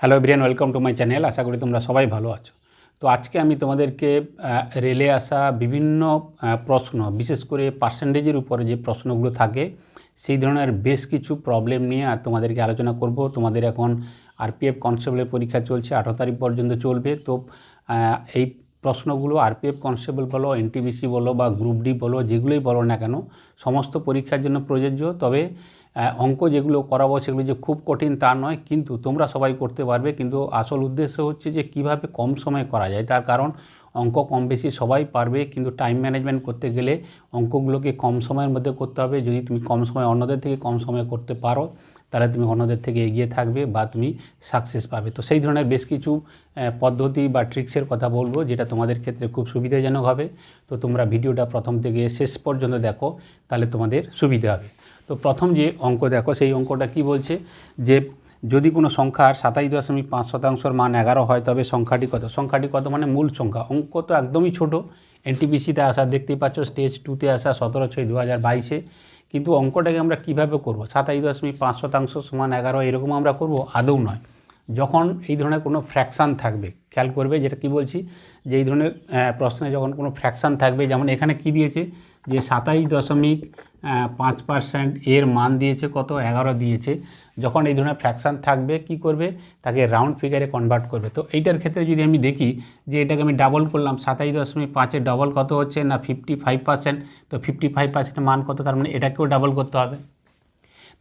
Hello everyone welcome to my channel আশা করি তোমরা সবাই ভালো আছো। তো আজকে আমি তোমাদেরকে রেলে আসা বিভিন্ন প্রশ্ন, বিশেষ করে পার্সেন্টেজের উপরে যে প্রশ্নগুলো থাকে, সেই ধরনের বেশ কিছু প্রবলেম নিয়ে আর তোমাদেরকে আলোচনা করব। তোমাদের এখন আরপিএফ কনস্টেবলের পরীক্ষা চলছে, আঠারো তারিখ পর্যন্ত চলবে। তো এই প্রশ্নগুলো আরপিএফ কনস্টেবল বলো এনটিবিসি বলো বা গ্রুপ ডি বলো, যেগুলোই বলো না কেন, সমস্ত পরীক্ষার জন্য প্রযোজ্য। তবে অঙ্ক যেগুলো করাবো সেগুলো যে খুব কঠিন তা নয়, কিন্তু তোমরা সবাই করতে পারবে। কিন্তু আসল উদ্দেশ্য হচ্ছে যে কীভাবে কম সময়ে করা যায়। তার কারণ অঙ্ক কম বেশি সবাই পারবে, কিন্তু টাইম ম্যানেজমেন্ট করতে গেলে অঙ্কগুলোকে কম সময়ের মধ্যে করতে হবে। যদি তুমি কম সময় অন্যদের থেকে কম সময়ে করতে পারো, তাহলে তুমি অন্যদের থেকে এগিয়ে থাকবে বা তুমি সাকসেস পাবে। তো সেই ধরনের বেশ কিছু পদ্ধতি বা ট্রিক্সের কথা বলব, যেটা তোমাদের ক্ষেত্রে খুব সুবিধাজনক হবে। তো তোমরা ভিডিওটা প্রথম থেকে শেষ পর্যন্ত দেখো, তাহলে তোমাদের সুবিধা হবে। তো প্রথম যে অঙ্ক দেখো, সেই অঙ্কটা কি বলছে? যে যদি কোনো সংখ্যার সাতাশ দশমিক পাঁচ শতাংশের মান এগারো হয়, তবে সংখ্যাটি কত? সংখ্যাটি কত মানে মূল সংখ্যা। অঙ্ক তো একদমই ছোট। এনটিপিসিতে আসা দেখতেই পাচ্ছ, স্টেজ টুতে আসা সতেরো ছয় দু হাজার বাইশে। কিন্তু অঙ্কটাকে আমরা কীভাবে করব? সাতাশ দশমিক পাঁচ শতাংশ সমান এগারো, এরকম আমরা করব? আদৌ নয়। যখন এই ধরনের কোনো ফ্র্যাকশান থাকবে, খেয়াল করবে যেটা কি বলছি? যে এই ধরনের প্রশ্নে যখন কোনো ফ্র্যাকশান থাকবে, যেমন এখানে কি দিয়েছে? যে সাতাশ দশমিক পাঁচ পার্সেন্ট এর মান দিয়েছে, কত? এগারো দিয়েছে। যখন এই ধরনের ফ্র্যাকশান থাকবে, কি করবে? তাকে রাউন্ড ফিগারে কনভার্ট করবে। তো এইটার ক্ষেত্রে যদি আমি দেখি যে এটাকে আমি ডাবল করলাম সাতাশ দশমিক পাঁচে ডবল কত হচ্ছে না ফিফটি ফাইভ পার্সেন্ট তো ফিফটি ফাইভ পার্সেন্টের মান কত? তার মানে এটাকেও ডাবল করতে হবে।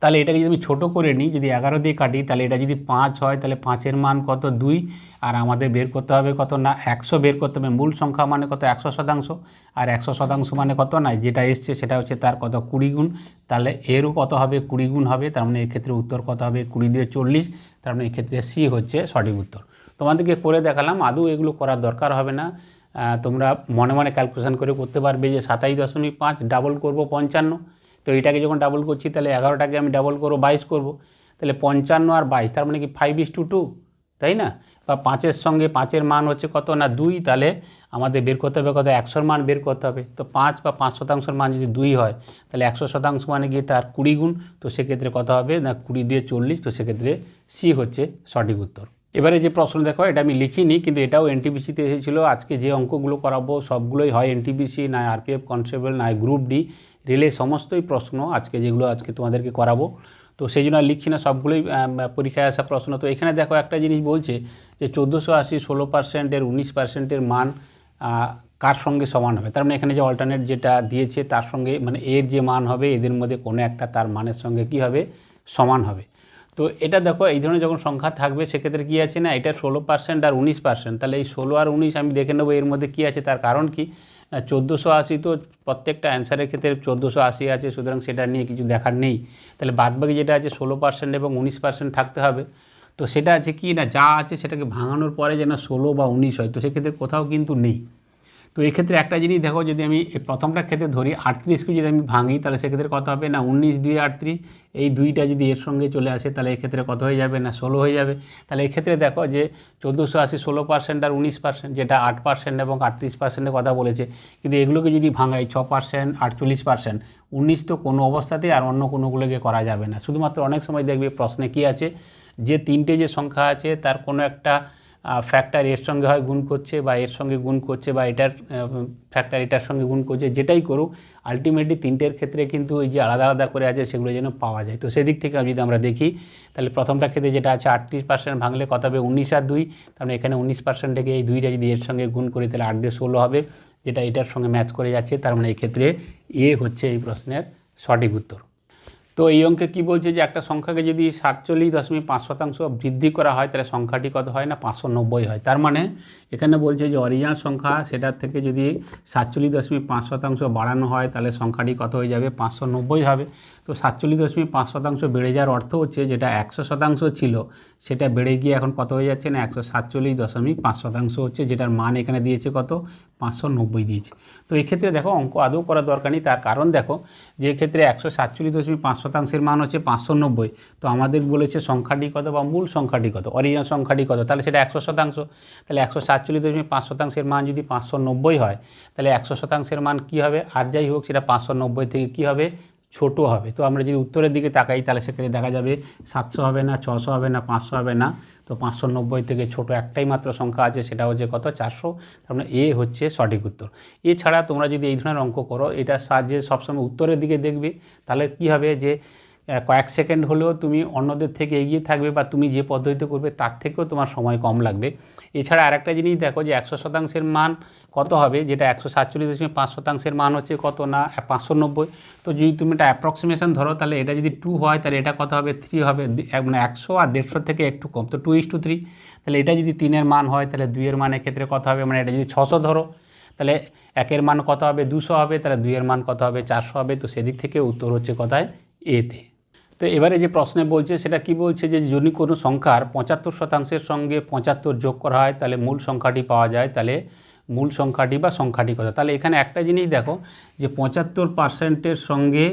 তাহলে এটাকে যদি আমি ছোটো করে নিই, যদি এগারো দিয়ে কাটি, তাহলে এটা যদি পাঁচ হয়, তাহলে পাঁচের মান কত? দুই। আর আমাদের বের করতে হবে কত? না, একশো বের করতে হবে। মূল সংখ্যা মানে কত? একশো শতাংশ। আর একশো শতাংশ মানে কত? না, যেটা এসছে সেটা হচ্ছে তার কত? কুড়ি গুণ। তাহলে এরও কত হবে? কুড়ি গুণ হবে। তার মানে এক্ষেত্রে উত্তর কত হবে? কুড়ি দিয়ে চল্লিশ। তার মানে এক্ষেত্রে সি হচ্ছে সঠিক উত্তর। তোমাদেরকে করে দেখালাম। আদৌ এগুলো করার দরকার হবে না। তোমরা মনে মনে ক্যালকুলেশন করে করতে পারবে যে সাতাশ দশমিক পাঁচ ডাবল করব পঞ্চান্ন। তো এটাকে যখন ডাবল করছি, তাহলে এগারোটাকে আমি ডাবল করব, বাইশ করব। তাহলে পঞ্চান্ন আর বাইশ, তার মানে কি ফাইভ ইস টু টু তাই না? বা পাঁচের সঙ্গে পাঁচের মান হচ্ছে কত না দুই, তাহলে আমাদের বের করতে হবে কত? একশোর মান বের করতে হবে। তো পাঁচ বা পাঁচ শতাংশের মান যদি দুই হয়, তাহলে একশো শতাংশ মানে গিয়ে তার কুড়ি গুণ, তো সেক্ষেত্রে কত হবে? না, কুড়ি দিয়ে চল্লিশ, তো সেক্ষেত্রে সি হচ্ছে সঠিক উত্তর। এবারে যে প্রশ্ন দেখো, এটা আমি লিখিনি, কিন্তু এটাও এনটিপিসিতে এসেছিল। আজকে যে অঙ্কগুলো করাবো, সবগুলোই হয় এনটিপিসি না আরপিএফ কনস্টেবল না গ্রুপ ডি রিলে সমস্তই প্রশ্ন আজকে যেগুলো আজকে তোমাদেরকে করাবো। তো সেই জন্য লিখছি না, সবগুলোই পরীক্ষায় আসা প্রশ্ন। তো এখানে দেখো একটা জিনিস বলছে যে চোদ্দোশো আশি, ষোলো পার্সেন্টের উনিশ পার্সেন্টের মান কার সঙ্গে সমান হবে? তার মানে এখানে যে অল্টারনেট যেটা দিয়েছে তার সঙ্গে মানে এর যে মান হবে, এদের মধ্যে কোনো একটা তার মানের সঙ্গে কি হবে? সমান হবে। তো এটা দেখো, এই ধরনের যখন সংখ্যা থাকবে, সেক্ষেত্রে কী আছে না, এটা ষোলো পার্সেন্ট আর উনিশ পার্সেন্ট তাহলে এই ষোলো আর উনিশ আমি দেখে নেব এর মধ্যে কী আছে, তার কারণ কি? চোদ্দোশো আশি তো প্রত্যেকটা অ্যান্সারের ক্ষেত্রে চোদ্দোশো আশি আছে, সুতরাং সেটা নিয়ে কিছু দেখার নেই। তাহলে বাদবাকি যেটা আছে, ষোলো পার্সেন্ট এবং উনিশ পার্সেন্ট থাকতে হবে। তো সেটা আছে কি না, যা আছে সেটাকে ভাঙানোর পরে যেন ষোলো বা উনিশ হয়, তো সেক্ষেত্রে কোথাও কিন্তু নেই। তো এক্ষেত্রে একটা জিনিস দেখো, যদি আমি প্রথমটা ক্ষেত্রে ধরি আটত্রিশকে যদি আমি ভাঙি, তাহলে সেক্ষেত্রে কত হবে? না, উনিশ দুই আটত্রিশ। এই দুইটা যদি এর সঙ্গে চলে আসে, তাহলে এক্ষেত্রে কত হয়ে যাবে? না, ষোলো হয়ে যাবে। তাহলে এক্ষেত্রে দেখো যে চোদ্দোশো আশি, ষোলো পার্সেন্ট আর উনিশ পার্সেন্ট যেটা আট পার্সেন্ট এবং আটত্রিশ পার্সেন্টের কথা বলেছে। কিন্তু এগুলোকে যদি ভাঙাই, ছ পার্সেন্ট আটচল্লিশ পার্সেন্ট উনিশ তো কোনো অবস্থাতেই আর অন্য কোনোগুলোকে করা যাবে না। শুধুমাত্র অনেক সময় দেখবে প্রশ্নে কি আছে? যে তিনটে যে সংখ্যা আছে, তার কোনো একটা ফ্যাক্টর এর সঙ্গে হয়, গুণ করছে বা এর সঙ্গে গুণ করছে বা এটার ফ্যাক্টর এটার সঙ্গে গুণ করছে, যেটাই করুক আলটিমেটলি তিনটের ক্ষেত্রে কিন্তু ওই যে আলাদা আলাদা করে আছে, সেগুলো যেন পাওয়া যায়। তো সেদিক থেকে যদি আমরা দেখি, তাহলে প্রথমটা ক্ষেত্রে যেটা আছে, আটত্রিশ পার্সেন্ট ভাঙলে কত হবে? উনিশ আর দুই। তার মানে এখানে উনিশ পার্সেন্ট থেকে এই দুইটা যদি এর সঙ্গে গুণ করি, তাহলে আট দিয়ে ষোলো হবে, যেটা এটার সঙ্গে ম্যাচ করে যাচ্ছে। তার মানে এই ক্ষেত্রে এ হচ্ছে এই প্রশ্নের সঠিক উত্তর। তো এই অঙ্কে কি বলছে যে একটা সংখ্যাকে যদি সাতচল্লিশ দশমিক পাঁচ শতাংশ বৃদ্ধি করা হয়, তাহলে সংখ্যাটি কত হয় না? পাঁচশো নব্বই হয়। তার মানে এখানে বলছে যে অরিজিনাল সংখ্যা সেটার থেকে যদি সাতচল্লিশ দশমিক পাঁচ শতাংশ বাড়ানো হয়, তাহলে সংখ্যাটি কত হয়ে যাবে? পাঁচশো নব্বই হবে। তো সাতচল্লিশ দশমিক পাঁচ শতাংশ বেড়ে যাওয়ার অর্থ হচ্ছে যেটা একশো শতাংশ ছিল, সেটা বেড়ে গিয়ে এখন কত হয়ে যাচ্ছে না? একশো সাতচল্লিশ দশমিক পাঁচ শতাংশ হচ্ছে, যেটার মান এখানে দিয়েছে কত? পাঁচশো নব্বই দিয়েছে। তো এক্ষেত্রে দেখো, অঙ্ক আদৌ করা দরকার নেই। তার কারণ দেখো, যে ক্ষেত্রে একশো সাতচল্লিশ দশমিক পাঁচ শতাংশের মান হচ্ছে পাঁচশো নব্বই, তো আমাদের বলেছে সংখ্যাটি কত বা মূল সংখ্যাটি কত? অরিজিনাল সংখ্যাটি কত? তাহলে সেটা একশো শতাংশ। তাহলে একশো সাতচল্লিশ দশমিক পাঁচ শতাংশের মান যদি পাঁচশো নব্বই হয়, তাহলে একশো শতাংশের মান কী হবে? আর যাই হোক, সেটা পাঁচশো নব্বই থেকে কী হবে? ছোট হবে। তো আমরা যদি উত্তরের দিকে তাকাই, তাহলে সেক্ষেত্রে দেখা যাবে সাতশো হবে না, ছশো হবে না, পাঁচশো হবে না। তো পাঁচশো নব্বই থেকে ছোট একটাই মাত্র সংখ্যা আছে, সেটা হচ্ছে কত? চারশো। তার মানে এ হচ্ছে সঠিক উত্তর। এছাড়া তোমরা যদি এই ধরনের অঙ্ক করো, এটার সাহায্যে সবসময় উত্তরের দিকে দেখবে, তাহলে কী হবে যে কয়েক সেকেন্ড হলেও তুমি অন্যদের থেকে এগিয়ে থাকবে বা তুমি যে পদ্ধতিতে করবে তার থেকেও তোমার সময় কম লাগবে। এছাড়া আরেকটা জিনিস দেখো যে একশো শতাংশের মান কত হবে? যেটা একশো সাতচল্লিশ দশমিক পাঁচ শতাংশের মান হচ্ছে কত না? পাঁচশো নব্বই। তো যদি তুমি এটা অ্যাপ্রক্সিমেশন ধরো, তাহলে এটা যদি টু হয়, তাহলে এটা কত হবে? থ্রি হবে। মানে একশো আর দেড়শো থেকে একটু কম। তো টু ইস টু থ্রি তাহলে এটা যদি তিনের মান হয়, তাহলে দুইয়ের মানের ক্ষেত্রে কত হবে? মানে এটা যদি ছশো ধরো, তাহলে একের মান কত হবে? দুশো হবে। তাহলে দুইয়ের মান কত হবে? চারশো হবে। তো সেদিক থেকে উত্তর হচ্ছে কথায় এতে তো এবারে যে প্রশ্নে বলছে, সেটা কি বলছে যে যদি কোনো সংখ্যার পঁচাত্তর শতাংশের সঙ্গে পঁচাত্তর যোগ করা হয়, তাহলে মূল সংখ্যাটি পাওয়া যায়, তাহলে মূল সংখ্যাটি বা সংখ্যাটি কথা তাহলে এখানে একটা জিনিস দেখো, যে পঁচাত্তর পার্সেন্টের সঙ্গে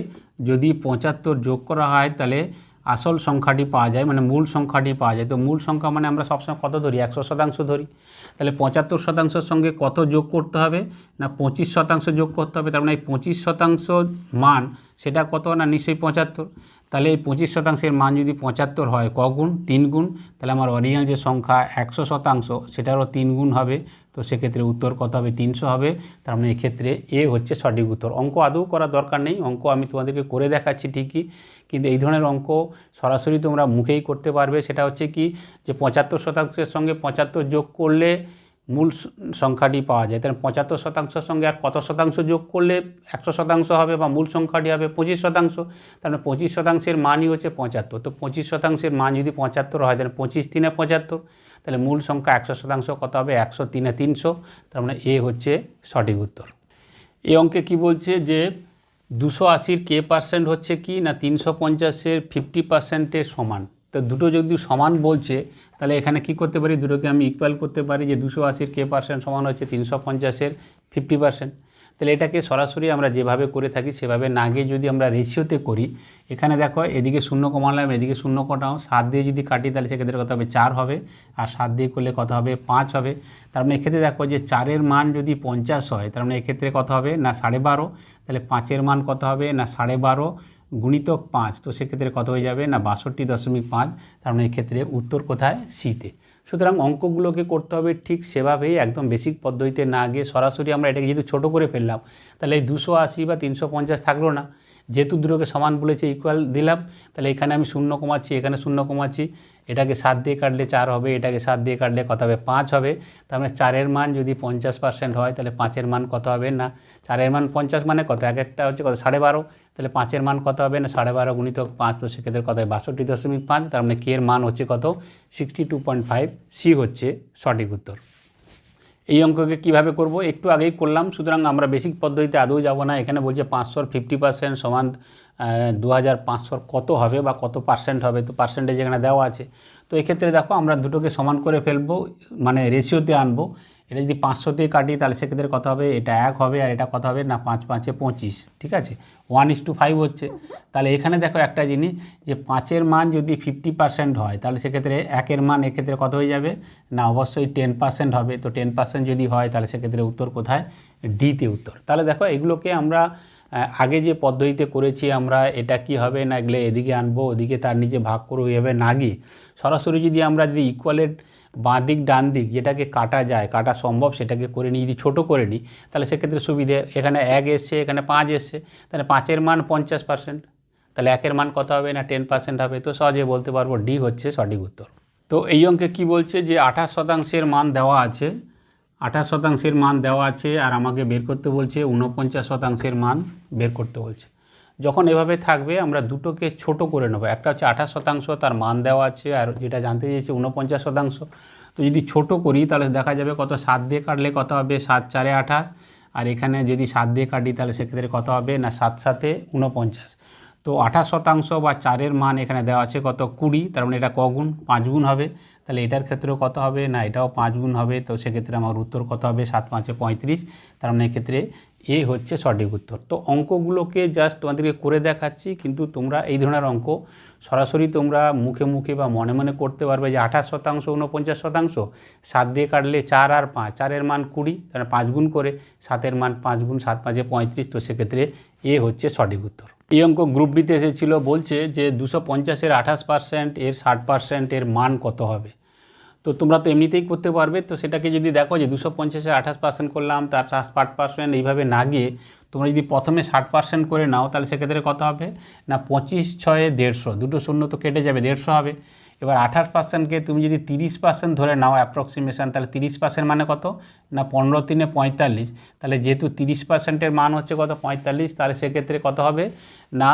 যদি পঁচাত্তর যোগ করা হয়, তাহলে আসল সংখ্যাটি পাওয়া যায় মানে মূল সংখ্যাটি পাওয়া যায়। তো মূল সংখ্যা মানে আমরা সবসময় কত ধরি? একশো শতাংশ ধরি। তাহলে পঁচাত্তর শতাংশের সঙ্গে কত যোগ করতে হবে? না পঁচিশ শতাংশ যোগ করতে হবে? তার মানে এই পঁচিশ শতাংশ মান, সেটা কত? না নিশ্চয়ই পঁচাত্তর। তাহলে এই পঁচিশ শতাংশের মান যদি পঁচাত্তর হয়, ক গুণ? তিন গুণ? তাহলে আমার অরিজিনাল যে সংখ্যা একশো শতাংশ, সেটারও তিন গুণ হবে। তো সেক্ষেত্রে উত্তর কত হবে? তিনশো হবে। তার মানে এক্ষেত্রে এ হচ্ছে সঠিক উত্তর। অঙ্ক আদৌ করার দরকার নেই। অঙ্ক আমি তোমাদেরকে করে দেখাচ্ছি ঠিকই। কিন্তু এই ধরনের অঙ্ক সরাসরি তোমরা মুখেই করতে পারবে। সেটা হচ্ছে কি? যে পঁচাত্তর শতাংশের সঙ্গে পঁচাত্তর যোগ করলে মূল সংখ্যাটি পাওয়া যায়। তাহলে পঁচাত্তর শতাংশের সঙ্গে আর কত শতাংশ যোগ করলে একশো শতাংশ হবে বা মূল সংখ্যাটি হবে পঁচিশ শতাংশ? তাহলে পঁচিশ শতাংশের মানই হচ্ছে পঁচাত্তর। তো পঁচিশ শতাংশের মান যদি পঁচাত্তর হয়, তাহলে পঁচিশ তিনে পঁচাত্তর। তাহলে মূল সংখ্যা একশো শতাংশ কত হবে? একশো তিনে তিনশো। তার মানে এ হচ্ছে সঠিক উত্তর। এই অঙ্কে কি বলছে যে দুশো আশির কে পার্সেন্ট হচ্ছে কি না তিনশো পঞ্চাশের ফিফটি পার্সেন্টের সমান? তো দুটো যদি সমান বলছে তাহলে এখানে কি করতে পারি? দুটোকে আমি ইকুয়াল করতে পারি যে দুশো আশির কে পার্সেন্ট সমান হচ্ছে তিনশো পঞ্চাশের ফিফটি পার্সেন্ট তাহলে এটাকে সরাসরি আমরা যেভাবে করে থাকি, সেভাবে না গিয়ে যদি আমরা রেশিওতে করি, এখানে দেখো এদিকে শূন্য কমালাম, এদিকে শূন্য কটাও, সাত দিয়ে যদি কাটি, তাহলে সেক্ষেত্রে কত হবে? চার হবে। আর সাত দিয়ে করলে কত হবে? পাঁচ হবে। তার মানে এক্ষেত্রে দেখো যে চারের মান যদি পঞ্চাশ হয়, তার মানে এক্ষেত্রে কত হবে? না সাড়ে বারো। তাহলে পাঁচের মান কত হবে? না সাড়ে বারো। গুণিতক পাঁচ, তো সেক্ষেত্রে কত হয়ে যাবে? না, বাষট্টি দশমিক পাঁচ, তার মানে এক্ষেত্রে উত্তর কোথায়? সিতে সুতরাং অঙ্কগুলোকে করতে হবে ঠিক সেভাবেই, একদম বেসিক পদ্ধতিতে না গিয়ে সরাসরি আমরা এটাকে যেহেতু ছোটো করে ফেললাম, তাহলে এই দুশো আশি বা তিনশো পঞ্চাশ থাকল না। যেহেতু দুটোকে সমান বলেছে ইকুয়াল দিলাম, তাহলে এখানে আমি শূন্য কমাচ্ছি, এখানে শূন্য কমাচ্ছি এটাকে সাত দিয়ে কাটলে চার হবে, এটাকে সাত দিয়ে কাটলে কত হবে? পাঁচ হবে। তার মানে চারের মান যদি পঞ্চাশ পার্সেন্ট হয়, তাহলে পাঁচের মান কত হবে না? চারের মান পঞ্চাশ মানে কত? এক একটা হচ্ছে কত? সাড়ে বারো। তাহলে পাঁচের মান কত হবে না? সাড়ে বারো গুণিত পাঁচ, তো সেক্ষেত্রে কত হয় বাষট্টি দশমিক পাঁচ। তার মানে কে এর মান হচ্ছে কত? Sixty two point five C হচ্ছে সঠিক উত্তর। এই অঙ্ককে কীভাবে করব? একটু আগেই করলাম। সুতরাং আমরা বেসিক পদ্ধতিতে আদৌ যাব না। এখানে বলছে পাঁচশোর ফিফটি পার্সেন্ট সমান দু হাজার পাঁচশোর কত হবে বা কত পার্সেন্ট হবে, তো পার্সেন্টেজ এখানে দেওয়া আছে। তো এক্ষেত্রে দেখো, আমরা দুটোকে সমান করে ফেলব মানে রেশিওতে আনব। এটা যদি পাঁচশো দিয়ে কাটি, তাহলে সেক্ষেত্রে কত হবে? এটা এক হবে, আর এটা কত হবে? না, পাঁচ, পাঁচে পঁচিশ, ঠিক আছে? ওয়ান ইস টু ফাইভ হচ্ছে। তাহলে এখানে দেখো একটা জিনিস, যে পাঁচের মান যদি ফিফটি পার্সেন্ট হয়, তাহলে সেক্ষেত্রে একের মান এক্ষেত্রে কত হয়ে যাবে? না, অবশ্যই টেন পার্সেন্ট হবে। তো টেন পার্সেন্ট যদি হয়, তাহলে সেক্ষেত্রে উত্তর কোথায়? ডিতে উত্তর। তাহলে দেখো, এগুলোকে আমরা আগে যে পদ্ধতিতে করেছি আমরা, এটা কি হবে? না এগুলো এদিকে আনব, ওদিকে তার নিচে ভাগ করে ওইভাবে না গিয়ে। সরাসরি যদি আমরা যদি ইকুয়ালের বাঁ দিক, ডান দিক, যেটাকে কাটা যায়, কাটা সম্ভব, সেটাকে করে নিই, যদি ছোটো করে নিই, তাহলে সেক্ষেত্রে সুবিধে, এখানে এক এসছে, এখানে পাঁচ এসছে, তাহলে পাঁচের মান পঞ্চাশ পার্সেন্ট তাহলে একের মান কত হবে? না টেন পার্সেন্ট হবে। তো সহজে বলতে পারব, ডি হচ্ছে সঠিক উত্তর। তো এই অঙ্কে কি বলছে? যে আঠাশ শতাংশের মান দেওয়া আছে আঠাশ শতাংশের মান দেওয়া আছে আর আমাকে বের করতে বলছে উনপঞ্চাশ শতাংশের মান বের করতে বলছে। যখন এভাবে থাকবে আমরা দুটোকে ছোট করে নেব। একটা হচ্ছে আঠাশ শতাংশ, তার মান দেওয়া আছে আর যেটা জানতে চেয়েছে উনপঞ্চাশ শতাংশ। তো যদি ছোট করি তাহলে দেখা যাবে কত, সাত দিয়ে কাটলে কত হবে? সাত চারে আঠাশ। আর এখানে যদি সাত দিয়ে কাটি তাহলে সেক্ষেত্রে কত হবে? না, সাত সাতে উনপঞ্চাশ তো আঠাশ শতাংশ বা চারের মান এখানে দেওয়া আছে কত? কুড়ি, তার মানে এটা কগুণ পাঁচ গুণ হবে। তাহলে এটার ক্ষেত্রেও কত হবে? না, এটাও পাঁচ গুণ হবে। তো সেক্ষেত্রে আমার উত্তর কত হবে? সাত পাঁচে পঁয়ত্রিশ। তার মানে এক্ষেত্রে এ হচ্ছে সঠিক উত্তর। তো অঙ্কগুলোকে জাস্ট তোমাদেরকে করে দেখাচ্ছি, কিন্তু তোমরা এই ধরনের অঙ্ক সরাসরি তোমরা মুখে মুখে বা মনে মনে করতে পারবে যে আঠাশ শতাংশ উনপঞ্চাশ শতাংশ। সাত দিয়ে কাটলে চার আর পাঁচ। চারের মান কুড়ি, তাহলে পাঁচ গুণ করে সাতের মান পাঁচ গুণ সাত পাঁচে পঁয়ত্রিশ। তো সেক্ষেত্রে এ হচ্ছে সঠিক উত্তর। এই অঙ্ক গ্রুপ ডিতে এসেছিল, বলছে যে দুশো পঞ্চাশের আঠাশ পার্সেন্ট এর ষাট পার্সেন্ট এর মান কত হবে? তো তোমরা তো এমনিতেই করতে পারবে, তো সেটাকে যদি দেখো যে দুশো পঞ্চাশের আঠাশ পার্সেন্ট করলাম, তার ষাট পার্সেন্ট এইভাবে না গিয়ে তোমরা যদি প্রথমে ষাট পার্সেন্ট করে নাও, তাহলে সেক্ষেত্রে কত হবে? না, পঁচিশ, ছয়ে, দেড়শো, দুটো শূন্য তো কেটে যাবে, দেড়শো হবে। এবার আঠাশ পার্সেন্টকে তুমি যদি তিরিশ পার্সেন্ট ধরে নাও অ্যাপ্রক্সিমেশান তাহলে তিরিশ পার্সেন্ট মানে কত? না পনেরো তিনে পঁয়তাল্লিশ, তাহলে যেহেতু তিরিশ পার্সেন্টের মান হচ্ছে কত? পঁয়তাল্লিশ, তাহলে সেক্ষেত্রে কত হবে? না,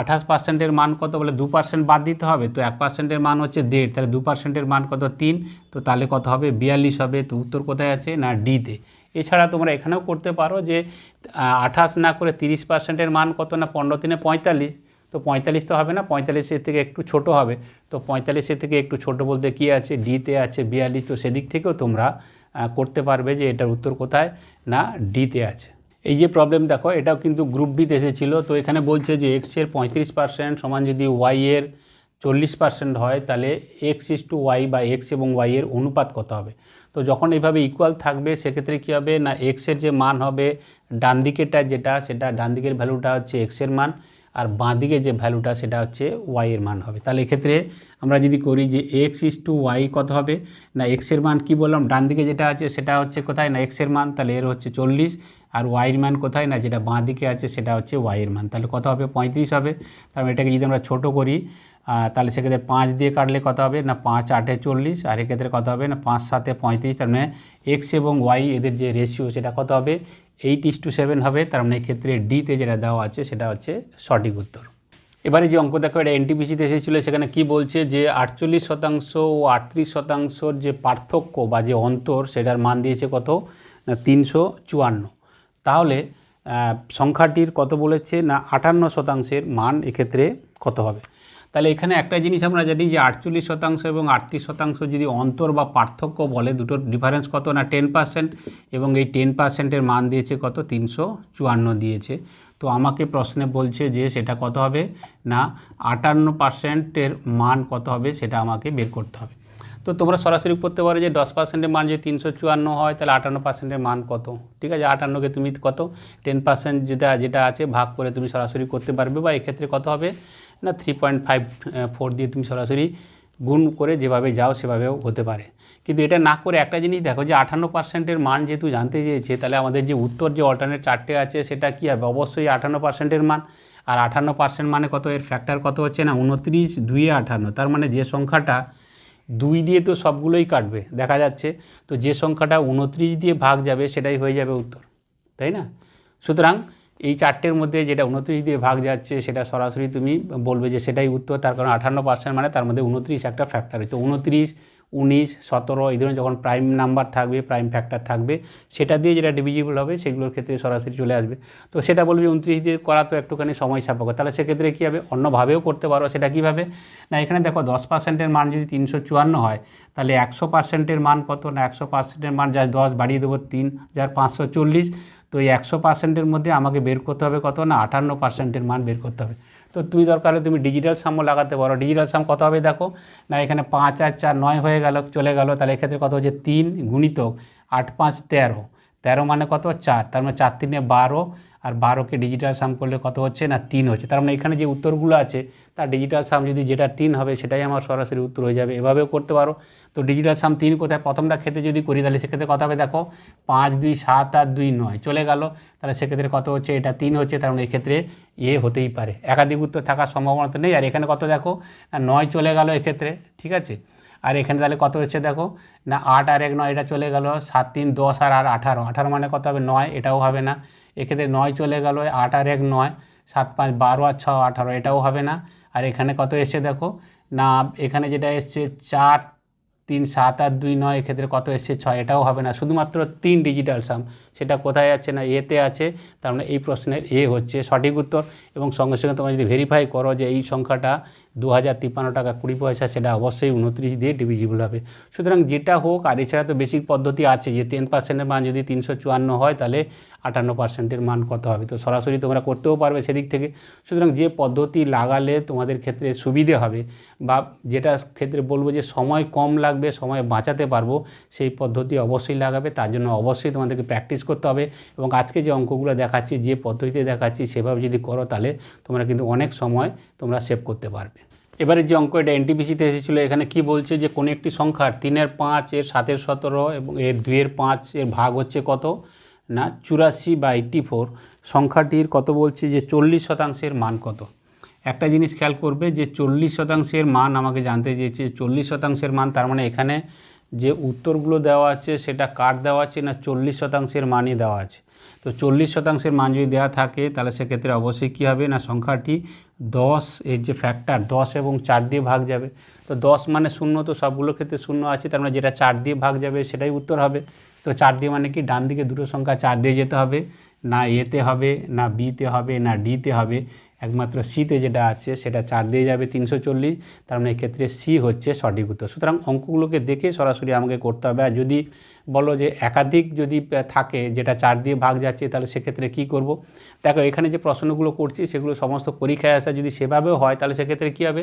আঠাশ পার্সেন্টের মান কত? বলে দু পার্সেন্ট বাদ দিতে হবে, তো এক পার্সেন্টের মান হচ্ছে দেড়, তাহলে দু পার্সেন্টের মান কত? তিন, তো তাহলে কত হবে? বিয়াল্লিশ হবে, তো উত্তর কোথায় আছে? না ডিতে। এছাড়া তোমরা এখানেও করতে পারো যে আঠাশ না করে তিরিশ পার্সেন্টের মান কত? না পনেরো তিনে পঁয়তাল্লিশ তো পঁয়তাল্লিশ তো হবে না, পঁয়তাল্লিশের থেকে একটু ছোট হবে। তো পঁয়তাল্লিশের থেকে একটু ছোট বলতে কী আছে? ডিতে আছে বিয়াল্লিশ, তো সেদিক থেকেও তোমরা করতে পারবে যে এটার উত্তর কোথায়? না ডিতে আছে। এই যে প্রবলেম দেখো, এটাও কিন্তু গ্রুপ ডিতে এসেছিল। তো এখানে বলছে যে এক্সের পঁয়ত্রিশ পার্সেন্ট সমান যদি ওয়াই এর চল্লিশ পার্সেন্ট হয়, তাহলে এক্স ইস টু ওয়াই বা এক্স এবং ওয়াই এর অনুপাত কত হবে? তো যখন এইভাবে ইকুয়াল থাকবে, সেক্ষেত্রে কী হবে? না এক্সের যে মান হবে ডান দিকেরটা যেটা, সেটা ডান দিকের ভ্যালুটা হচ্ছে এক্সের মান। আর বাঁ দিকে যে ভ্যালুটা সেটা হচ্ছে ওয়াই এর মান হবে। তাহলে এক্ষেত্রে আমরা যদি করি যে এক্স ইস টু ওয়াই কত হবে? না এক্সের মান কি বললাম? ডান দিকে যেটা আছে সেটা হচ্ছে কোথায়? না এক্সের মান, তাহলে এর হচ্ছে চল্লিশ। আর ওয়াইয়ের মান কোথায়? না, যেটা বাঁ দিকে আছে সেটা হচ্ছে ওয়াইয়ের মান। তাহলে কত হবে? পঁয়ত্রিশ হবে। তাহলে এটাকে যদি আমরা ছোটো করি তাহলে সেক্ষেত্রে পাঁচ দিয়ে কাটলে কত হবে? না, পাঁচ আটে চল্লিশ। আর এক্ষেত্রে কত হবে? না, পাঁচ সাতে পঁয়ত্রিশ। তার মানে এক্স এবং ওয়াই এদের যে রেশিও সেটা কত হবে? এইট ইস টু সেভেন হবে, তার মানে এক্ষেত্রে ডিতে যেটা দেওয়া আছে সেটা হচ্ছে সঠিক উত্তর। এবারে যে অঙ্ক দেখো, এটা এনটিপিসিতে এসেছিল, সেখানে কি বলছে যে আটচল্লিশ শতাংশ ও আটত্রিশ শতাংশর যে পার্থক্য বা যে অন্তর, সেটার মান দিয়েছে কত? না, তিনশো চুয়ান্ন। তাহলে সংখ্যাটির কত বলেছে? না, আটান্ন শতাংশের মান এক্ষেত্রে কত হবে? তাহলে এখানে একটা জিনিস আমরা জানি যে আটচল্লিশ শতাংশ এবং আটত্রিশ শতাংশ যদি অন্তর বা পার্থক্য বলে, দুটোর ডিফারেন্স কত না? টেন পার্সেন্ট এবং এই টেন পার্সেন্টের মান দিয়েছে কত? তিনশো চুয়ান্ন দিয়েছে। তো আমাকে প্রশ্নে বলছে যে সেটা কত হবে না? আটান্ন পার্সেন্টের মান কত হবে সেটা আমাকে বের করতে হবে। তো তোমরা সরাসরি করতে পারো যে দশ পার্সেন্টের মান যদি তিনশো চুয়ান্ন হয়, তাহলে আটান্ন পার্সেন্টের মান কত? ঠিক আছে? আটান্নকে তুমি কত? টেন পার্সেন্ট যেটা যেটা আছে, ভাগ করে তুমি সরাসরি করতে পারবে বা এক্ষেত্রে কত হবে? না থ্রি পয়েন্ট ফাইভ ফোর দিয়ে তুমি সরাসরি গুণ করে যেভাবে যাও সেভাবেও হতে পারে। কিন্তু এটা না করে একটা জিনিস দেখো যে আটান্ন পার্সেন্টের মান যেহেতু জানতে চেয়েছে, তাহলে আমাদের যে উত্তর যে অল্টারনেট চারটে আছে সেটা কী হবে? অবশ্যই আটান্ন পার্সেন্টের মান। আর আটান্ন পার্সেন্ট মানে কত? এর ফ্যাক্টর কত হচ্ছে না? উনত্রিশ দুইয়ে আঠান্ন তার মানে যে সংখ্যাটা দুই দিয়ে তো সবগুলোই কাটবে, দেখা যাচ্ছে। তো যে সংখ্যাটা উনত্রিশ দিয়ে ভাগ যাবে সেটাই হয়ে যাবে উত্তর, তাই না? সুতরাং এই চারটের মধ্যে যেটা উনত্রিশ দিয়ে ভাগ যাচ্ছে, সেটা সরাসরি তুমি বলবে যে সেটাই উত্তর, তার কারণ আঠান্ন পার্সেন্ট মানে তার মধ্যে উনত্রিশ একটা ফ্যাক্টর তো উনত্রিশ, উনিশ, সতেরো, এই ধরনের যখন প্রাইম নাম্বার থাকবে প্রাইম ফ্যাক্টর থাকবে, সেটা দিয়ে যেটা ডিভিজিবল হবে, সেগুলোর ক্ষেত্রে সরাসরি চলে আসবে। তো সেটা বলবে উনত্রিশ দিয়ে করা তো একটুখানি সময় সাপেক্ষ। তাহলে সেক্ষেত্রে কী হবে? অন্যভাবেও করতে পারো সেটা কীভাবে? না, এখানে দেখো দশ পার্সেন্টের মান যদি তিনশো চুয়ান্ন হয়, তাহলে একশো পার্সেন্টের মান কত? না, একশো পার্সেন্টের মান যা দশ বাড়িয়ে দেবো তিন, যার পাঁচশো চল্লিশ তো এই একশো পার্সেন্টের মধ্যে আমাকে বের করতে হবে কত না আটান্ন পার্সেন্টের মান বের করতে হবে। তো তুমি দরকার তুমি ডিজিটাল সাম্য লাগাতে পারো। ডিজিটাল সাম কত হবে দেখো? না, এখানে পাঁচ আর চার নয় হয়ে গেল, চলে গেল। তাহলে এক্ষেত্রে কত হচ্ছে? তিন গুণিত আট পাঁচ তেরো। তেরো মানে কত? চার। তার মানে চার তিনে বারো আর বারোকে ডিজিটাল সাম করলে কত হচ্ছে? না, তিন হচ্ছে। তার মানে এখানে যে উত্তরগুলো আছে, তার ডিজিটাল সাম যদি যেটা তিন হবে, সেটাই আমার সরাসরি উত্তর হয়ে যাবে। এভাবেও করতে পারো। তো ডিজিটাল সাম তিন কোথায়? প্রথমটা ক্ষেত্রে যদি করি, তাহলে সেক্ষেত্রে কত হবে, দেখো, পাঁচ, দুই, সাত আর দুই, নয়। চলে গেল। তাহলে সেক্ষেত্রে কত হচ্ছে? এটা তিন হচ্ছে। তার মানে এক্ষেত্রে এ হতেই পারে। একাধিক উত্তর থাকার সম্ভাবনা তো নেই। আর এখানে কত দেখো? না, নয় চলে গেল এক্ষেত্রে। ঠিক আছে? আর এখানে তাহলে কত হচ্ছে দেখো? না, আট আর এক, নয়, এটা চলে গেল। সাত, তিন, দশ আর আর আঠারো। আঠারো মানে কত হবে? নয়, এটাও হবে না। এক্ষেত্রে নয় চলে গেল আট আর এক নয়, সাত পাঁচ বারো আর ছ আঠারো, এটাও হবে না। আর এখানে কত এসছে দেখো? না, এখানে যেটা এসছে, চার, তিন, সাত আর দুই নয়, এক্ষেত্রে কত এসছে? ছয়, এটাও হবে না। শুধুমাত্র তিন ডিজিটাল সাম সেটা কোথায় আছে না এতে আছে? তার মানে এই প্রশ্নের এ হচ্ছে সঠিক উত্তর। এবং সঙ্গে সঙ্গে তোমরা যদি ভেরিফাই করো যে এই সংখ্যাটা দু হাজার তিপ্পান্ন টাকা কুড়ি পয়সা, সেটা অবশ্যই উনত্রিশ দিয়ে ডিভিজিবল হবে। সুতরাং যেটা হোক, আর এছাড়া তো বেসিক পদ্ধতি আছে যে টেন পার্সেন্টের মান যদি তিনশো চুয়ান্ন হয়, তাহলে আটান্ন পার্সেন্টের মান কত হবে? তো সরাসরি তোমরা করতেও পারবে সেদিক থেকে। সুতরাং যে পদ্ধতি লাগালে তোমাদের ক্ষেত্রে সুবিধে হবে বা যেটা ক্ষেত্রে বলব যে সময় কম লাগবে, সময় বাঁচাতে পারব, সেই পদ্ধতি অবশ্যই লাগাবে। তার জন্য অবশ্যই তোমাদেরকে প্র্যাকটিস করতে হবে এবং আজকে যে অঙ্কগুলো দেখাচ্ছি, যে পদ্ধতিতে দেখাচ্ছি, সেভাবে যদি করো, তাহলে তোমরা কিন্তু অনেক সময় তোমরা সেভ করতে পারবে। এবারে যে অঙ্ক, এটা এনটিপিসিতে এসেছিল, এখানে কি বলছে যে কোনো একটি সংখ্যার তিনের পাঁচ, এর সাতের সতেরো এবং এর দুইয়ের পাঁচ, এর ভাগ হচ্ছে কত? না, চুরাশি বা এইট্টি ফোর। সংখ্যাটির কত বলছে যে চল্লিশ শতাংশের মান কত? একটা জিনিস খেয়াল করবে যে চল্লিশ শতাংশের মান আমাকে জানতে চেয়েছে, চল্লিশ শতাংশের মান, তার মানে এখানে যে উত্তরগুলো দেওয়া আছে সেটা কার দেওয়া আছে না চল্লিশ শতাংশের মানই দেওয়া আছে? তো চল্লিশ শতাংশের মান যদি দেওয়া থাকে, তাহলে সেক্ষেত্রে অবশ্যই কী হবে না, সংখ্যাটি দশ, এর যে ফ্যাক্টর দশ এবং চার দিয়ে ভাগ যাবে। তো দশ মানে শূন্য, তো সবগুলোর ক্ষেত্রে শূন্য আছে, তার মানে যেটা চার দিয়ে ভাগ যাবে সেটাই উত্তর হবে। তো চার দিয়ে মানে কি, ডান দিকে দুটো সংখ্যা চার দিয়ে যেতে হবে, না এতে হবে, না বিতে হবে, না ডিতে হবে। একমাত্র সিতে যেটা আছে, সেটা চার দিয়ে যাবে তিনশো চল্লিশ, তার মানে এক্ষেত্রে সি হচ্ছে সঠিক উত্তর। সুতরাং অঙ্কগুলোকে দেখে সরাসরি আমাকে করতে হবে। আর যদি বলো যে একাধিক যদি থাকে যেটা চার দিয়ে ভাগ যাচ্ছে, তাহলে সেক্ষেত্রে কি করব? দেখো, এখানে যে প্রশ্নগুলো করছি, সেগুলো সমস্ত পরীক্ষায় আসা যদি সেভাবেও হয়, তাহলে সেক্ষেত্রে কী হবে?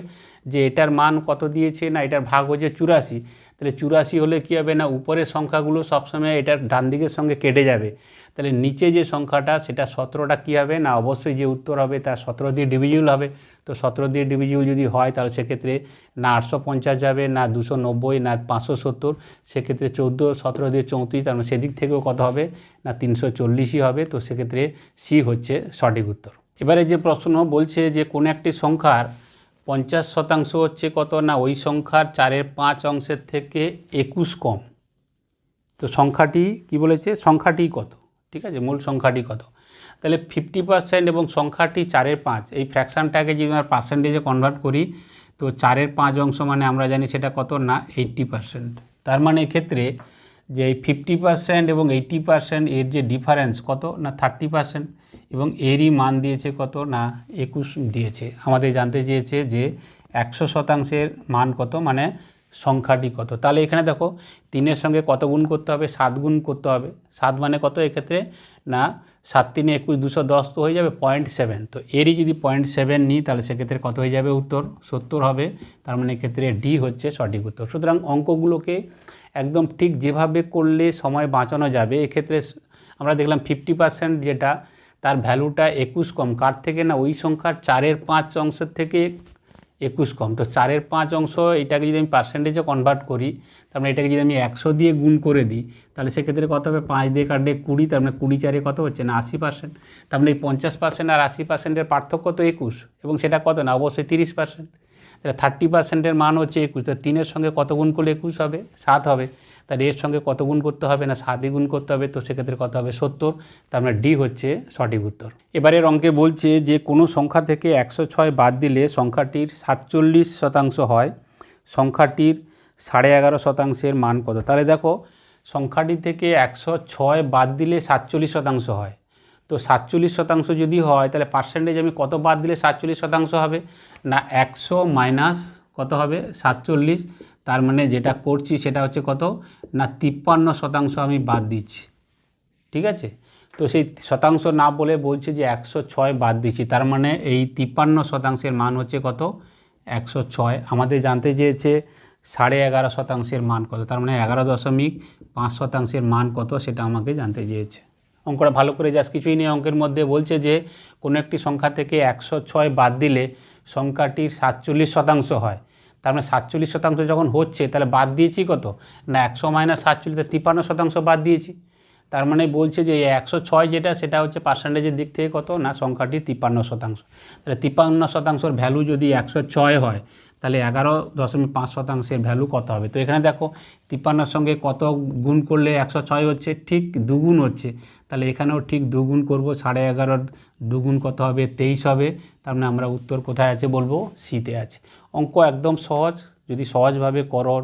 যে এটার মান কত দিয়েছে না এটার ভাগ হয়েছে চুরাশি। তাহলে চুরাশি হলে কী হবে না? উপরের সংখ্যাগুলো সবসময় এটার ডান দিকের সঙ্গে কেটে যাবে। তাহলে নিচে যে সংখ্যাটা, সেটা সতেরোটা কী হবে? না, অবশ্যই যে উত্তর হবে, তা সতেরো দিয়ে ডিভিজিবল হবে। তো সতেরো দিয়ে ডিভিজিবল যদি হয়, তাহলে সেক্ষেত্রে না আটশো পঞ্চাশ যাবে, না দুশো নব্বই, না পাঁচশো সত্তর। সেক্ষেত্রে চৌদ্দো, সতেরো দিয়ে চৌত্রিশ, তার মানে সেদিক থেকেও কত হবে? না, তিনশো চল্লিশই হবে। তো সেক্ষেত্রে সি হচ্ছে সঠিক উত্তর। এবারে যে প্রশ্ন বলছে যে কোনো একটি সংখ্যার পঞ্চাশ শতাংশ হচ্ছে কত? না, ওই সংখ্যার চারের পাঁচ অংশের থেকে একুশ কম। তো সংখ্যাটি কি বলেছে? সংখ্যাটি কত? ঠিক আছে, মূল সংখ্যাটি কত? তাহলে ফিফটি পার্সেন্ট এবং সংখ্যাটি চারের পাঁচ। এই ফ্র্যাকশানটাকে যদি আমরা পার্সেন্টেজে কনভার্ট করি, তো চারের পাঁচ অংশ মানে আমরা জানি সেটা কত? না এইট্টি পার্সেন্ট তার মানে এক্ষেত্রে যে এই ফিফটি পার্সেন্ট এবং এইট্টি পার্সেন্ট এর যে ডিফারেন্স কত না থার্টি পার্সেন্ট এবং এরই মান দিয়েছে কত না একুশ দিয়েছে। আমাদের জানতে চেয়েছে যে একশো শতাংশের মান কত মানে সংখ্যাটি কত। তাহলে এখানে দেখো, তিনের সঙ্গে কত গুণ করতে হবে? সাত গুণ করতে হবে। সাত মানে কত? এক্ষেত্রে না, সাত তিনে একুশ দুশো দশ তো হয়ে যাবে পয়েন্ট সেভেন তো এরই যদি পয়েন্ট সেভেন নিই, তাহলে সেক্ষেত্রে কত হয়ে যাবে উত্তর? সত্তর হবে। তার মানে এক্ষেত্রে ডি হচ্ছে সঠিক উত্তর। সুতরাং অঙ্কগুলোকে একদম ঠিক যেভাবে করলে সময় বাঁচানো যাবে, এক্ষেত্রে আমরা দেখলাম ফিফটি পার্সেন্ট যেটা, তার ভ্যালুটা একুশ কম। কার থেকে না? ওই সংখ্যার চারের পাঁচ অংশের থেকে একুশ কম। তো চারের পাঁচ অংশ এটাকে যদি আমি পার্সেন্টেজে কনভার্ট করি, তার মানে এটাকে যদি আমি একশো দিয়ে গুণ করে দিই, তাহলে সেক্ষেত্রে কত হবে? পাঁচ দিয়ে কাটলে কুড়ি, তার মানে কুড়ি চারে কত হচ্ছে? না, আশি পার্সেন্ট তার মানে এই পঞ্চাশ পার্সেন্ট আর আশি পার্সেন্টের পার্থক্য তো একুশ, এবং সেটা কত? না, অবশ্যই তিরিশ পার্সেন্ট তাহলে থার্টি পার্সেন্টের মান হচ্ছে একুশ। তো তিনের সঙ্গে কত গুণ করলে একুশ হবে? সাত হবে। তাহলে এর সঙ্গে কত গুণ করতে হবে না সাতই গুণ করতে হবে? তো সেক্ষেত্রে কত হবে? সত্তর। তার মানে ডি হচ্ছে সঠিক উত্তর। এবারের অঙ্কে বলছে যে কোনো সংখ্যা থেকে একশো ছয় বাদ দিলে সংখ্যাটির সাতচল্লিশ শতাংশ হয়। সংখ্যাটির সাড়ে এগারো শতাংশের মান কত? তাহলে দেখো, সংখ্যাটি থেকে একশো ছয় বাদ দিলে সাতচল্লিশ শতাংশ হয়। তো সাতচল্লিশ শতাংশ যদি হয়, তাহলে পার্সেন্টেজ আমি কত বাদ দিলে সাতচল্লিশ শতাংশ হবে? না, একশো মাইনাস কত হবে? সাতচল্লিশ। তার মানে যেটা করছি সেটা হচ্ছে কত? না, তিপ্পান্ন শতাংশ আমি বাদ দিচ্ছি। ঠিক আছে? তো সেই শতাংশ না বলে বলছে যে একশো ছয় বাদ দিচ্ছি। তার মানে এই তিপ্পান্ন শতাংশের মান হচ্ছে কত? একশো ছয়। আমাদের জানতে চেয়েছে সাড়ে এগারো শতাংশের মান কত? তার মানে এগারো দশমিক পাঁচ শতাংশের মান কত? সেটা আমাকে জানতে চেয়েছে। অঙ্কটা ভালো করে যাস কিছুই নেই। অঙ্কের মধ্যে বলছে যে, কোনো একটি সংখ্যা থেকে একশো ছয় বাদ দিলে সংখ্যাটির সাতচল্লিশ শতাংশ হয়। তার মানে সাতচল্লিশ শতাংশ যখন হচ্ছে, তাহলে বাদ দিয়েছি কত? না, একশো মাইনাস সাতচল্লিশ তিপ্পান্ন শতাংশ বাদ দিয়েছি। তার মানে বলছে যে একশো ছয় যেটা, সেটা হচ্ছে পার্সেন্টেজের দিক থেকে কত? না, সংখ্যাটি তিপ্পান্ন শতাংশ। তাহলে তিপ্পান্ন শতাংশের ভ্যালু যদি একশো ছয় হয় তাহলে এগারো দশমিক পাঁচ শতাংশের ভ্যালু কত হবে? তো এখানে দেখো, তিপ্পান্নর সঙ্গে কত গুণ করলে একশো ছয় হচ্ছে? ঠিক দুগুণ হচ্ছে। তাহলে এখানেও ঠিক দুগুণ করব, সাড়ে এগারোর দুগুণ কত হবে? তেইশ হবে। তার মানে আমরা উত্তর কোথায় আছে বলব? সিতে আছে। অঙ্ক একদম সহজ। যদি সহজভাবে করো,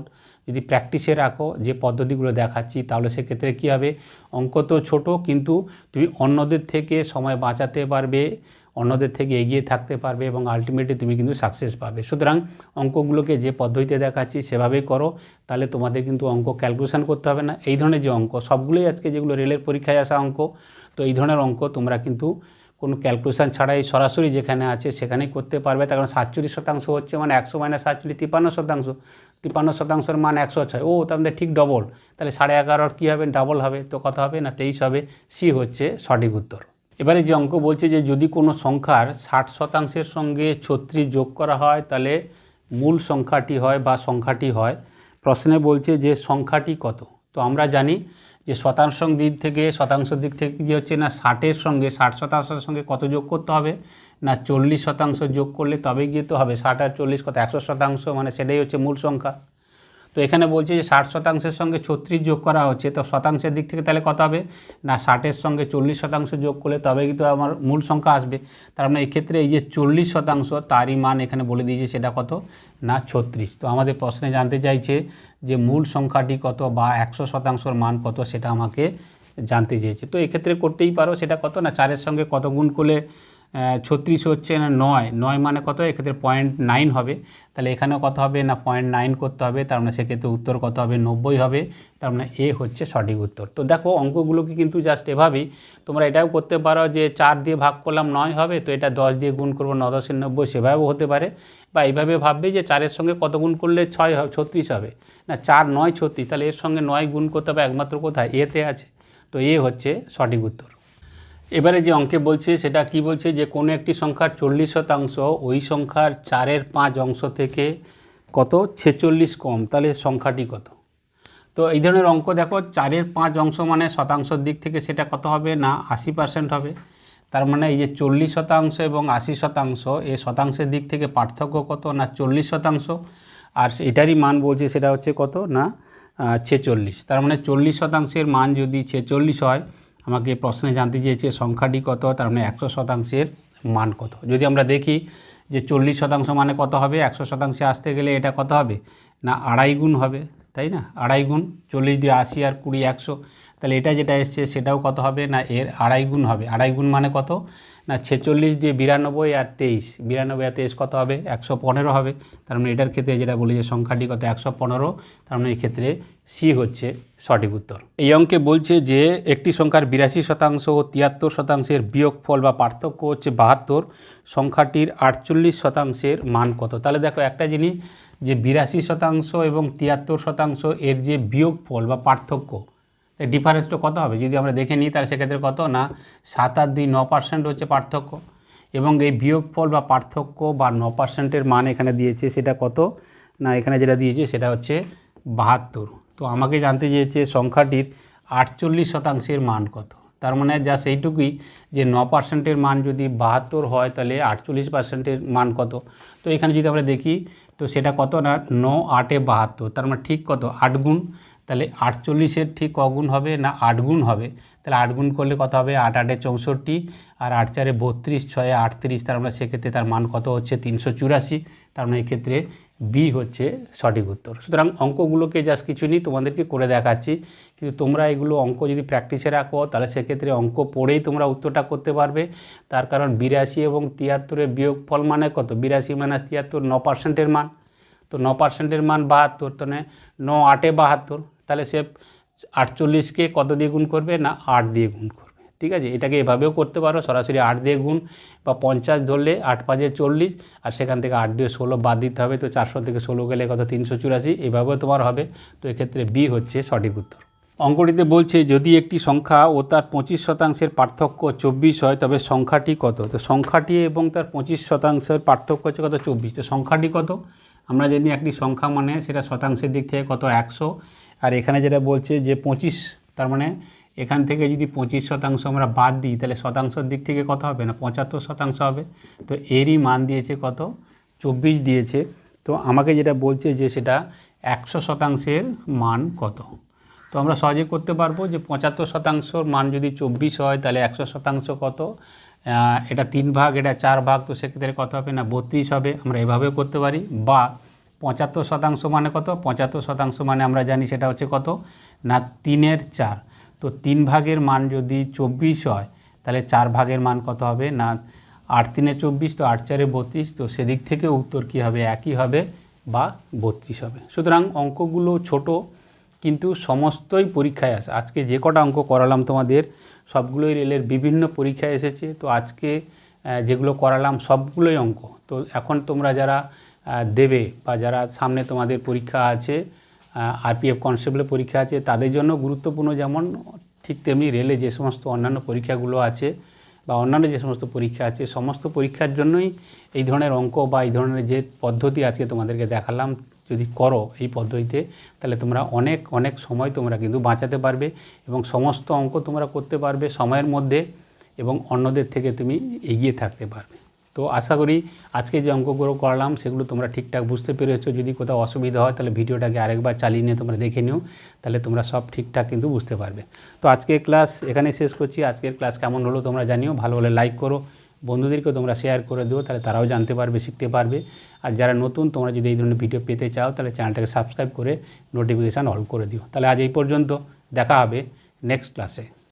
যদি প্র্যাকটিসে রাখো, যে পদ্ধতিগুলো দেখাচ্ছি, তাহলে সেক্ষেত্রে কী হবে? অঙ্ক তো ছোটো, কিন্তু তুমি অন্যদের থেকে সময় বাঁচাতে পারবে। অন্যদের থেকে এগিয়ে থাকতে পারবে এবং আলটিমেটলি তুমি কিন্তু সাকসেস পাবে। সুতরাং অঙ্কগুলোকে যে পদ্ধতিতে দেখাচ্ছি সেভাবেই করো, তাহলে তোমাদের কিন্তু অঙ্ক ক্যালকুলেশন করতে হবে না। এই ধরনের যে অঙ্ক, সবগুলোই আজকে যেগুলো রেলের পরীক্ষায় আসা অঙ্ক, তো এই ধরনের অঙ্ক তোমরা কিন্তু কোনো ক্যালকুলেশান ছাড়াই সরাসরি যেখানে আছে সেখানেই করতে পারবে। তার কারণ সাতচল্লিশ শতাংশ হচ্ছে মানে একশো মাইনাস সাতচল্লিশ, তিপ্পান্ন শতাংশ। তিপ্পান্ন শতাংশের মান একশো ছয়। ও, তার মধ্যে ঠিক ডবল তাহলে সাড়ে এগারোর কী হবে? ডাবল হবে। তো কত হবে? না তেইশ হবে। সি হচ্ছে সঠিক উত্তর। এবারে যে অঙ্ক বলছে যে যদি কোনো সংখ্যার ষাট শতাংশের সঙ্গে ছত্রিশ যোগ করা হয়, তাহলে মূল সংখ্যাটি হয় বা সংখ্যাটি হয়। প্রশ্নে বলছে যে সংখ্যাটি কত? তো আমরা জানি যে শতাংশ দিক থেকে, শতাংশ দিক থেকে কী হচ্ছে না, ষাটের সঙ্গে, ষাট শতাংশের সঙ্গে কত যোগ করতে হবে? না চল্লিশ শতাংশ যোগ করলে তবে গিয়ে তো হবে, ষাট আর চল্লিশ কত? একশো শতাংশ মানে সেটাই হচ্ছে মূল সংখ্যা। তো এখানে বলছে যে ষাট শতাংশের সঙ্গে ছত্রিশ যোগ করা হচ্ছে, তো শতাংশের দিক থেকে তাহলে কত হবে? না, ষাটের সঙ্গে চল্লিশ শতাংশ যোগ করলে তবে কিন্তু আমার মূল সংখ্যা আসবে। তার মানে এক্ষেত্রে এই যে চল্লিশ শতাংশ, তারই মান এখানে বলে দিয়েছে সেটা কত? না, ছত্রিশ। তো আমাদের প্রশ্নে জানতে চাইছে যে মূল সংখ্যাটি কত বা একশো শতাংশর মান কত সেটা আমাকে জানতে চেয়েছে। তো এক্ষেত্রে করতেই পারো, সেটা কত? না, চারের সঙ্গে কত গুণ করলে ছত্রিশ হচ্ছে না নয় নয় মানে কত? এক্ষেত্রে পয়েন্ট নাইন হবে। তাহলে এখানেও কত হবে? না পয়েন্ট নাইন করতে হবে, তার মানে সেক্ষেত্রে উত্তর কত হবে? নব্বই হবে, তার মানে এ হচ্ছে সঠিক উত্তর। তো দেখো, অঙ্কগুলোকে কিন্তু জাস্ট এভাবেই তোমরা এটাও করতে পারো যে চার দিয়ে ভাগ করলাম নয় হবে, তো এটা দশ দিয়ে গুণ করব ন দশের নব্বই, সেভাবেও হতে পারে। বা এইভাবে ভাববে যে চারের সঙ্গে কত গুণ করলে ছয় হবে ছত্রিশ হবে। না, চার, নয়, ছত্রিশ, তাহলে এর সঙ্গে নয় গুণ করতে হবে একমাত্র কোথায়? এতে আছে। তো এ হচ্ছে সঠিক উত্তর। এবারে যে অঙ্কে বলছে, সেটা কি বলছে যে কোনো একটি সংখ্যার চল্লিশ শতাংশ, ওই সংখ্যার চারের পাঁচ অংশ থেকে কত? ছেচল্লিশ কম। তাহলে সংখ্যাটি কত? তো এই ধরনের অঙ্ক দেখো, চারের পাঁচ অংশ মানে শতাংশের দিক থেকে সেটা কত হবে? না, আশি পার্সেন্ট হবে। তার মানে এই যে চল্লিশ শতাংশ এবং আশি শতাংশ, এ শতাংশের দিক থেকে পার্থক্য কত? না, চল্লিশ শতাংশ। আর এটারই মান বলছে সেটা হচ্ছে কত? না ছেচল্লিশ। তার মানে চল্লিশ শতাংশের মান যদি ছেচল্লিশ হয় আমাকে প্রশ্নে জানতে চেয়েছে সংখ্যাটি কত, তার মানে একশো শতাংশের মান কত। যদি আমরা দেখি যে চল্লিশ শতাংশ মানে কত হবে, একশো শতাংশে আসতে গেলে এটা কত হবে? না, আড়াই গুণ হবে, তাই না? আড়াই গুণ, চল্লিশ দিয়ে আশি আর কুড়ি একশো। তাহলে এটা যেটা এসছে সেটাও কত হবে? না, এর আড়াই গুণ হবে। আড়াই গুণ মানে কত? না, ছেচল্লিশ দিয়ে বিরানব্বই আর তেইশ। বিরানব্বই আর তেইশ কত হবে? একশো পনেরো হবে। তার মানে এটার ক্ষেত্রে যেটা বলি যে সংখ্যাটি কত? একশো পনেরো। তার মানে এক্ষেত্রে সি হচ্ছে সঠিক উত্তর। এই অঙ্কে বলছে যে একটি সংখ্যার বিরাশি শতাংশ ও তিয়াত্তর শতাংশের বিয়োগফল বা পার্থক্য হচ্ছে বাহাত্তর। সংখ্যাটির আটচল্লিশ শতাংশের মান কত? তাহলে দেখো একটা জিনিস, যে বিরাশি শতাংশ এবং তিয়াত্তর শতাংশ এর যে বিয়োগফল বা পার্থক্য ডিফারেন্সটা কত হবে? যদি আমরা দেখে নিই, তাহলে সেক্ষেত্রে কত? না, সাত আর দুই ন পার্সেন্ট হচ্ছে পার্থক্য। এবং এই বিয়োগফল বা পার্থক্য বা ন পার্সেন্টের মান এখানে দিয়েছে, সেটা কত? না, এখানে যেটা দিয়েছে, সেটা হচ্ছে বাহাত্তর। তো আমাকে জানতে চেয়েছে সংখ্যাটির আটচল্লিশ শতাংশের মান কত? তার মানে যা সেইটুকুই যে ন পার্সেন্টের মান যদি বাহাত্তর হয়, তাহলে আটচল্লিশ পার্সেন্টের মান কত? তো এখানে যদি আমরা দেখি, তো সেটা কত? না, ন আটে বাহাত্তর। তার মানে ঠিক কত? আট গুণ তাহলে আটচল্লিশের ঠিক কগুণ হবে না আট গুণ হবে? তাহলে আট গুণ করলে কত হবে? আট আটে চৌষট্টি আর আট চারে বত্রিশ, ছয়ে আটত্রিশ, তার মানে সেক্ষেত্রে তার মান কত হচ্ছে? তিনশো চুরাশি। তার মানে এক্ষেত্রে বি হচ্ছে সঠিক উত্তর। সুতরাং অঙ্কগুলোকে জাস্ট কিছু নেই তোমাদেরকে করে দেখাচ্ছি। কিন্তু তোমরা এগুলো অঙ্ক যদি প্র্যাকটিসে রাখো, তাহলে সেক্ষেত্রে অঙ্ক পড়েই তোমরা উত্তরটা করতে পারবে। তার কারণ বিরাশি এবং তিয়াত্তরের বিয়োগফল মানে কত? বিরাশি মাইনাস তিয়াত্তর, ন পার্সেন্টের মান। তো ন পার্সেন্টের মান বাহাত্তর তাহলে ন আটে বাহাত্তর। তাহলে সে আটচল্লিশকে কত দিয়ে গুণ করবে? না, আট দিয়ে গুণ করবে। ঠিক আছে? এটাকে এভাবেও করতে পারো। সরাসরি আট দিয়ে গুণ বা পঞ্চাশ ধরলে আট পাঁচে চল্লিশ আর সেখান থেকে আট দিয়ে ষোলো বাদ দিতে হবে। তো চারশো থেকে ষোলো গেলে কত? তিনশো চুরাশি। এভাবেও তোমার হবে। তো এক্ষেত্রে বি হচ্ছে সঠিক উত্তর। অঙ্কটিতে বলছে, যদি একটি সংখ্যা ও তার পঁচিশ শতাংশের পার্থক্য চব্বিশ হয়, তবে সংখ্যাটি কত? তো সংখ্যাটি এবং তার পঁচিশ শতাংশের পার্থক্য হচ্ছে কত? চব্বিশ। তো সংখ্যাটি কত? আমরা জানি একটি সংখ্যা মানে সেটা শতাংশের দিক থেকে কত? একশো। আর এখানে যেটা বলছে যে পঁচিশ, তার মানে এখান থেকে যদি পঁচিশ শতাংশ আমরা বাদ দিই, তাহলে শতাংশের দিক থেকে কত হবে? না, পঁচাত্তর শতাংশ হবে। তো এরই মান দিয়েছে কত? চব্বিশ দিয়েছে। তো আমাকে যেটা বলছে যে সেটা একশো শতাংশের মান কত? তো আমরা সহজে করতে পারব যে পঁচাত্তর শতাংশর মান যদি চব্বিশ হয়, তাহলে একশো শতাংশ কত? এটা তিন ভাগ, এটা চার ভাগ, তো সেক্ষেত্রে কত হবে? না, বত্রিশ হবে। আমরা এভাবেও করতে পারি। বা পঁচাত্তর শতাংশ মানে কত? পঁচাত্তর শতাংশ মানে আমরা জানি সেটা হচ্ছে কত? না, তিনের চার। তো তিন ভাগের মান যদি চব্বিশ হয়, তাহলে চার ভাগের মান কত হবে? না, আট তিনে চব্বিশ, তো আট চারে বত্রিশ, তো সেদিক থেকে উত্তর কী হবে? একই হবে বা বত্রিশ হবে। সুতরাং অঙ্কগুলো ছোট, কিন্তু সমস্তই পরীক্ষায় আসে। আজকে যে কটা অঙ্ক করালাম তোমাদের, সবগুলোই রেলের বিভিন্ন পরীক্ষায় এসেছে। তো আজকে যেগুলো করালাম সবগুলোই অঙ্ক। তো এখন তোমরা যারা দেবে বা যারা সামনে তোমাদের পরীক্ষা আছে আরপিএফ কনস্টেবলের পরীক্ষা আছে, তাদের জন্য গুরুত্বপূর্ণ যেমন ঠিক তেমনি রেলে যে সমস্ত অন্যান্য পরীক্ষাগুলো আছে বা অন্যান্য যে সমস্ত পরীক্ষা আছে, সমস্ত পরীক্ষার জন্যই এই ধরনের অঙ্ক বা এই ধরনের যে পদ্ধতি আজকে তোমাদেরকে দেখালাম, যদি করো এই পদ্ধতিতে, তাহলে তোমরা অনেক অনেক সময় তোমরা কিন্তু বাঁচাতে পারবে এবং সমস্ত অঙ্ক তোমরা করতে পারবে সময়ের মধ্যে এবং অন্যদের থেকে তুমি এগিয়ে থাকতে পারবে। তো আশা করি আজকে যে অঙ্কগুলো করলাম সেগুলো তোমরা ঠিকঠাক বুঝতে পেরেছ। যদি কোথাও অসুবিধা হয় তাহলে ভিডিওটাকে আরেকবার চালিয়ে নিয়ে তোমরা দেখে নিও, তাহলে তোমরা সব ঠিকঠাক কিন্তু বুঝতে পারবে। তো আজকের ক্লাস এখানে শেষ করছি। আজকের ক্লাস কেমন হলো তোমরা জানিও। ভালো হলে লাইক করো, বন্ধুদেরকেও তোমরা শেয়ার করে দিও, তাহলে তারাও জানতে পারবে, শিখতে পারবে। আর যারা নতুন তোমরা যদি এই ধরনের ভিডিও পেতে চাও, তাহলে চ্যানেলটাকে সাবস্ক্রাইব করে নোটিফিকেশান অল করে দিও। তাহলে আজ এই পর্যন্ত দেখা হবে নেক্সট ক্লাসে